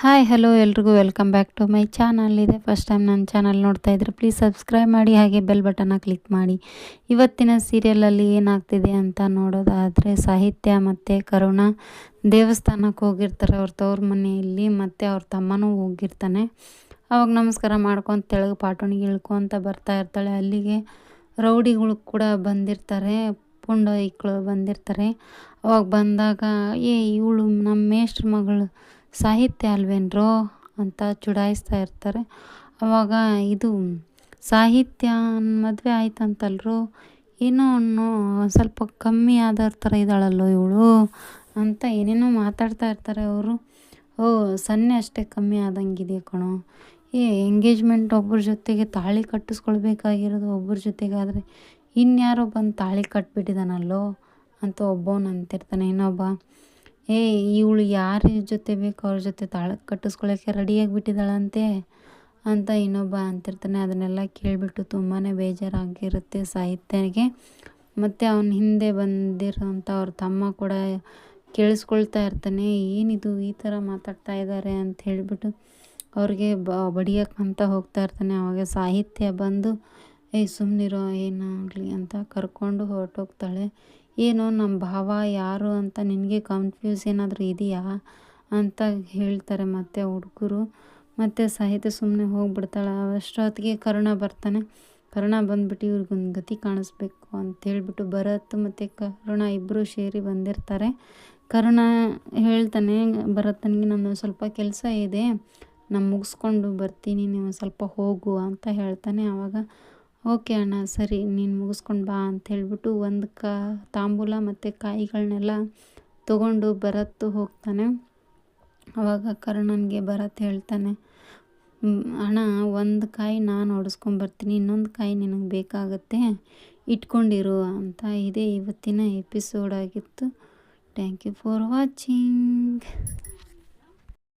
Hi hello ಎಲ್ರಿಗೂ. Welcome back to my channel ಇದೆ first time ನನ್ನ ಚಾನಲ್ ನೋಡ್ತಾ ಇದ್ರೆ ಪ್ಲೀಸ್ ಸಬ್ಸ್ಕ್ರೈಬ್ ಮಾಡಿ, ಹಾಗೆ ಬೆಲ್ ಬಟನ್ನ ಕ್ಲಿಕ್ ಮಾಡಿ. ಇವತ್ತಿನ ಸೀರಿಯಲಲ್ಲಿ ಏನಾಗ್ತಿದೆ ಅಂತ ನೋಡೋದಾದರೆ ಸಾಹಿತ್ಯ ಮತ್ತು ಕರುಣ. ದೇವಸ್ಥಾನಕ್ಕೆ ಹೋಗಿರ್ತಾರೆ ಅವ್ರ ತವ್ರ ಮನೆಯಲ್ಲಿ, ಮತ್ತು ಅವ್ರ ತಮ್ಮನೂ ಹೋಗಿರ್ತಾನೆ. ಅವಾಗ ನಮಸ್ಕಾರ ಮಾಡ್ಕೊಂತ ತೆಳಗೆ ಪಾಟೋಣಿಗೆ ಇಳ್ಕೊತ ಬರ್ತಾ ಇರ್ತಾಳೆ. ಅಲ್ಲಿಗೆ ರೌಡಿಗಳು ಕೂಡ ಬಂದಿರ್ತಾರೆ ಪುಂಡ ಇಕ್ಕಳು ಬಂದಿರ್ತಾರೆ. ಅವಾಗ ಬಂದಾಗ, ಏ, ಇವಳು ನಮ್ಮ ಮೇಷ್ಟ್ರ ಮಗಳು ಸಾಹಿತ್ಯ ಅಲ್ವೇನ್ರೋ ಅಂತ ಚುಡಾಯಿಸ್ತಾ ಇರ್ತಾರೆ. ಅವಾಗ ಇದು ಸಾಹಿತ್ಯ ಮದುವೆ ಆಯ್ತಂತಲ್ರು, ಏನೋ ಅನ್ನೋ ಸ್ವಲ್ಪ ಕಮ್ಮಿ ಆದವ್ರ ಥರ ಇದ್ದಾಳಲ್ಲೋ ಇವಳು ಅಂತ ಏನೇನೋ ಮಾತಾಡ್ತಾ ಇರ್ತಾರೆ ಅವರು. ಓ, ಸನ್ನೆ ಅಷ್ಟೇ ಕಮ್ಮಿ ಆದಂಗಿದೆ ಕಣೋ? ಏ, ಎಂಗೇಜ್ಮೆಂಟ್ ಒಬ್ಬರ ಜೊತೆಗೆ ತಾಳಿ ಕಟ್ಟಿಸ್ಕೊಳ್ಬೇಕಾಗಿರೋದು ಒಬ್ಬರ ಜೊತೆಗಾದರೆ ಇನ್ಯಾರೋ ಬಂದು ತಾಳಿ ಕಟ್ಬಿಟ್ಟಿದ್ದಾನಲ್ಲೋ ಅಂತ ಒಬ್ಬವನು ಅಂತಿರ್ತಾನೆ ಇನ್ನೊಬ್ಬ. ಏ, ಇವಳು ಯಾರ ಜೊತೆ ಬೇಕು ಅವ್ರ ಜೊತೆ ತಾಳ ಕಟ್ಟಿಸ್ಕೊಳ್ಳೋಕ್ಕೆ ರೆಡಿಯಾಗಿಬಿಟ್ಟಿದ್ದಾಳಂತೆ ಅಂತ ಇನ್ನೊಬ್ಬ ಅಂತಿರ್ತಾನೆ. ಅದನ್ನೆಲ್ಲ ಕೇಳಿಬಿಟ್ಟು ತುಂಬಾ ಬೇಜಾರಾಗಿರುತ್ತೆ ಸಾಹಿತ್ಯನಿಗೆ. ಮತ್ತು ಅವನ ಹಿಂದೆ ಬಂದಿರೋಂಥ ಅವ್ರ ತಮ್ಮ ಕೂಡ ಕೇಳಿಸ್ಕೊಳ್ತಾ ಇರ್ತಾನೆ. ಏನಿದು ಈ ಥರ ಮಾತಾಡ್ತಾ ಇದ್ದಾರೆ ಅಂತ ಹೇಳಿಬಿಟ್ಟು ಅವ್ರಿಗೆ ಬ, ಬಡಿಯಕ್ಕಂತ ಹೋಗ್ತಾ ಇರ್ತಾನೆ. ಅವಾಗ ಸಾಹಿತ್ಯ ಬಂದು ಏಯ್ ಸುಮ್ಮನಿರೋ ಏನಾಗಲಿ ಅಂತ ಕರ್ಕೊಂಡು ಹೊರಟೋಗ್ತಾಳೆ. ಏನು ನಮ್ಮ ಭಾವ ಯಾರು ಅಂತ ನಿನಗೆ ಕನ್ಫ್ಯೂಸ್ ಏನಾದರೂ ಇದೆಯಾ ಅಂತ ಹೇಳ್ತಾರೆ ಮತ್ತೆ ಹುಡುಗರು. ಮತ್ತು ಸಾಹಿತ್ಯ ಸುಮ್ಮನೆ ಹೋಗ್ಬಿಡ್ತಾಳೆ. ಅಷ್ಟೊತ್ತಿಗೆ ಕರುಣ ಬರ್ತಾನೆ. ಕರುಣ ಬಂದ್ಬಿಟ್ಟು ಇವ್ರಿಗೊಂದು ಗತಿ ಕಾಣಿಸ್ಬೇಕು ಅಂತ ಹೇಳ್ಬಿಟ್ಟು ಭರತ್ ಮತ್ತು ಕರುಣ ಇಬ್ಬರು ಸೇರಿ ಬಂದಿರ್ತಾರೆ. ಕರುಣ ಹೇಳ್ತಾನೆ, ಭರತನಿಗೆ ನನ್ನ ಸ್ವಲ್ಪ ಕೆಲಸ ಇದೆ. ನಾನು ಮುಗಿಸ್ಕೊಂಡು ಬರ್ತೀನಿ. ನೀವು ಸ್ವಲ್ಪ ಹೋಗು ಅಂತ ಹೇಳ್ತಾನೆ. ಆವಾಗ ಓಕೆ ಅಣ್ಣ, ಸರಿ, ನೀನು ಮುಗಿಸ್ಕೊಂಡು ಬಾ ಅಂತ ಹೇಳ್ಬಿಟ್ಟು ಒಂದು ಕಾ, ತಾಂಬೂಲ ಮತ್ತು ಕಾಯಿಗಳನ್ನೆಲ್ಲ ತಗೊಂಡು ಭರತ್ ಹೋಗ್ತಾನೆ. ಆವಾಗ ಕರ್ಣನಿಗೆ ಭರತ್ ಹೇಳ್ತಾನೆ ಅಣ್ಣ, ಒಂದು ಕಾಯಿ ನಾನು ಹೊಡೆಸ್ಕೊಂಬರ್ತೀನಿ ಇನ್ನೊಂದು ಕಾಯಿ ನಿನಗೆ ಬೇಕಾಗತ್ತೆ, ಇಟ್ಕೊಂಡಿರು ಅಂತ ಇದೇ ಇವತ್ತಿನ ಎಪಿಸೋಡ್ ಆಗಿತ್ತು. Thank you for watching